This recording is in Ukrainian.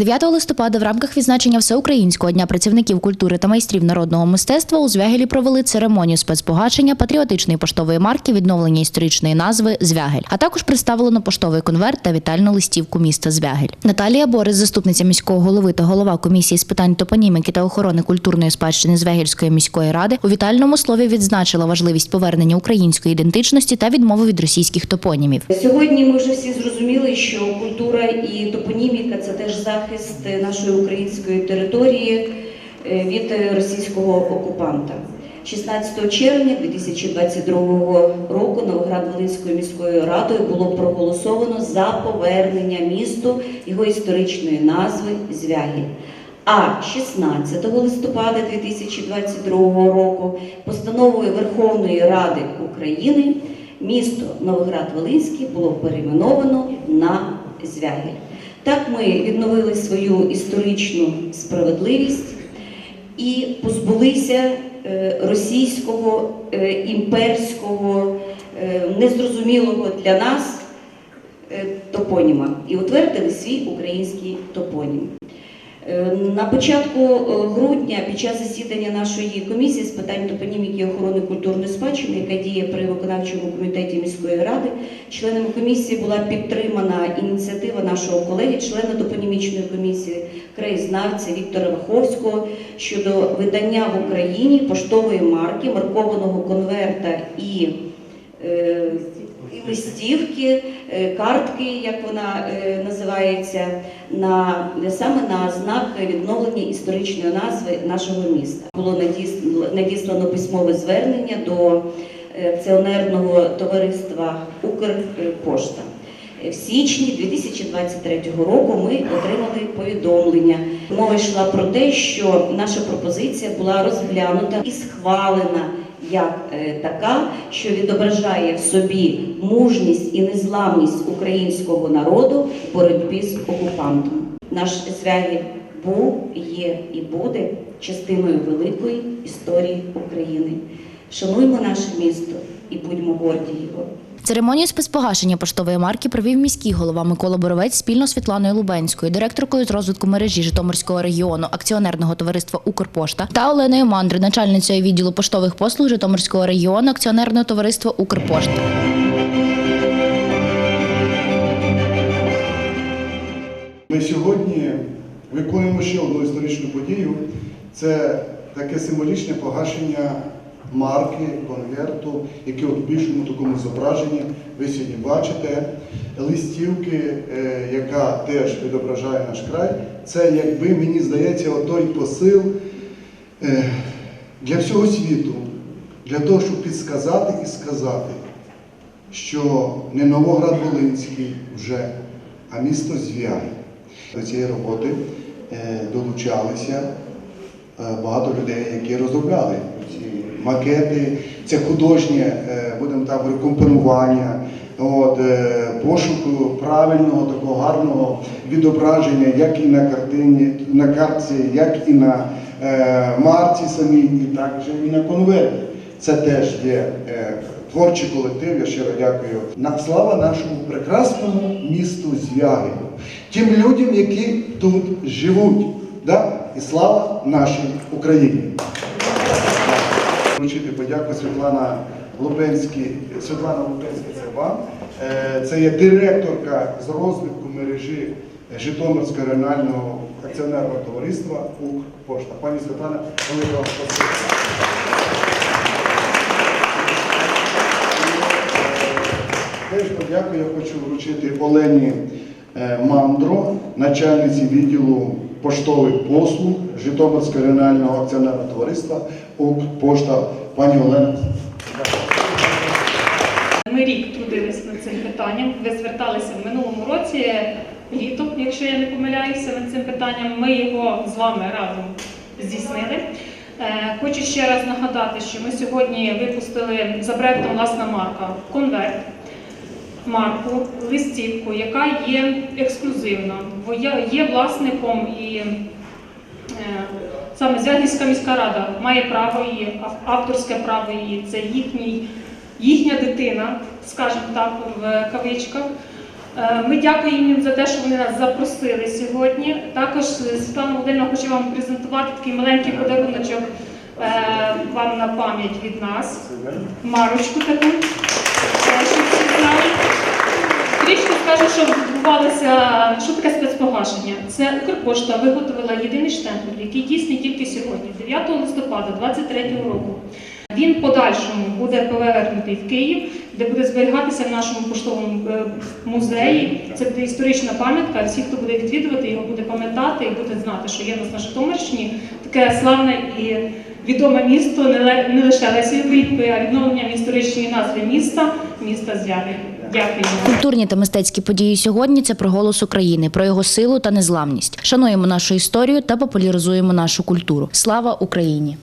9 листопада в рамках відзначення Всеукраїнського дня працівників культури та майстрів народного мистецтва у Звягелі провели церемонію спецпогашення патріотичної поштової марки відновлення історичної назви Звягель, а також представлено поштовий конверт та вітальну листівку міста Звягель. Наталія Борис, заступниця міського голови та голова комісії з питань топоніміки та охорони культурної спадщини Звягельської міської ради, у вітальному слові відзначила важливість повернення української ідентичності та відмови від російських топонімів. Сьогодні ми вже всі зрозуміли, що культура і топоніміка це теж захист нашої української території е, від російського окупанта. 16 червня 2022 року Новоград-Волинською міською радою було проголосовано за повернення місту його історичної назви Звягіль. А 16 листопада 2022 року постановою Верховної Ради України місто Новоград-Волинський було перейменовано на Звягіль. Так ми відновили свою історичну справедливість і позбулися е, російського е, імперського, е, незрозумілого для нас топоніма і утвердили свій український топонім. Е, На початку е, грудня під час засідання нашої комісії з питань топоніміки і охорони культурної спадщини, яка діє при виконавчому комітеті міської ради, членами комісії була підтримана ініціатива нашого колеги, члена топонімічної комісії, краєзнавця Віктора Ваховського щодо видання в Україні поштової марки, маркованого конверта і е, листівки, е, картки, як вона е, називається, на саме на знак відновлення історичної назви нашого міста. Було надіс- надіслано письмове звернення до е, акціонерного товариства Укрпошта. В січні 2023 року ми отримали повідомлення. Мова йшла про те, що наша пропозиція була розглянута і схвалена як е, така, що відображає в собі мужність і незламність українського народу в боротьбі з окупантом. Наш Звягіль був, є і буде частиною великої історії України. Шануймо наше місто і будьмо горді його. Церемонію спецпогашення поштової марки провів міський голова Микола Боровець спільно з Світланою Лубенською, директоркою з розвитку мережі Житомирського регіону акціонерного товариства Укрпошта та Оленою Мандри, начальницею відділу поштових послуг Житомирського регіону акціонерного товариства Укрпошта. Ми сьогодні виконуємо ще одну історичну подію. Це таке символічне погашення марки, конверту, яке от в більшому такому зображенні ви сьогодні бачите. Листівки, е, яка теж відображає наш край. Це, якби мені здається, отой посил е, для всього світу, для того, щоб підсказати і сказати, що не Новоград-Волинський вже, а місто Звягель. До цієї роботи е, долучалися багато людей, які розробляли макети, це художнє, е, будемо так говорити, компонування, от, е, пошуку правильного, такого гарного відображення, як і на картині, на картці, як і на е, марці самій, і також і на конверті. Це теж є е, творчий колектив, я щиро дякую. На слава нашому прекрасному місту Звягелю, тим людям, які тут живуть. Да? І слава нашій Україні. Вручити подяку Світлана Лубенській. Світлана Лубенська, це вам. Е, Це є директорка з розвитку мережі Житомирського регіонального акціонерного товариства Укрпошта. Пані Світлана, велика вам спасибі. Теж подяку я хочу вручити Олені е, Мандро, начальниці відділу поштових послуг Житомирського регіонального акціонерного товариства Укрпошта. Пані Олена. Ми рік трудилися над цим питанням. Ви зверталися в минулому році, літом, якщо я не помиляюся, над цим питанням. Ми його з вами разом здійснили. Е, Хочу ще раз нагадати, що ми сьогодні випустили за проектом власна марка конверт, марку, листівку, яка є ексклюзивна, бо є власником і е, саме Звягільська міська рада має право її, авторське право її, це їхній їхня дитина, скажімо так, в кавичках. Е, Ми дякуємо їм за те, що вони нас запросили сьогодні. Також е, Світлана Володимирівна хоче вам презентувати такий маленький подаруночок е, вам на пам'ять від нас. Марочку таку. Трішки що відбувалося, що таке спецпогашення. Це Укрпошта виготовила єдиний штемпель, який дійсний тільки сьогодні, 9 листопада 2023 року. Він подальшому буде повернутий в Київ, де буде зберігатися в нашому поштовому е, музеї. Це буде історична пам'ятка. Всі, хто буде відвідувати, його буде пам'ятати і буде знати, що є в нас на Житомирщині таке славне і відоме місто не лише Лесі Українкою, а відновленням історичної назви міста, міста Звягель. Дякую. Культурні та мистецькі події сьогодні це про голос України, про його силу та незламність. Шануємо нашу історію та популяризуємо нашу культуру. Слава Україні!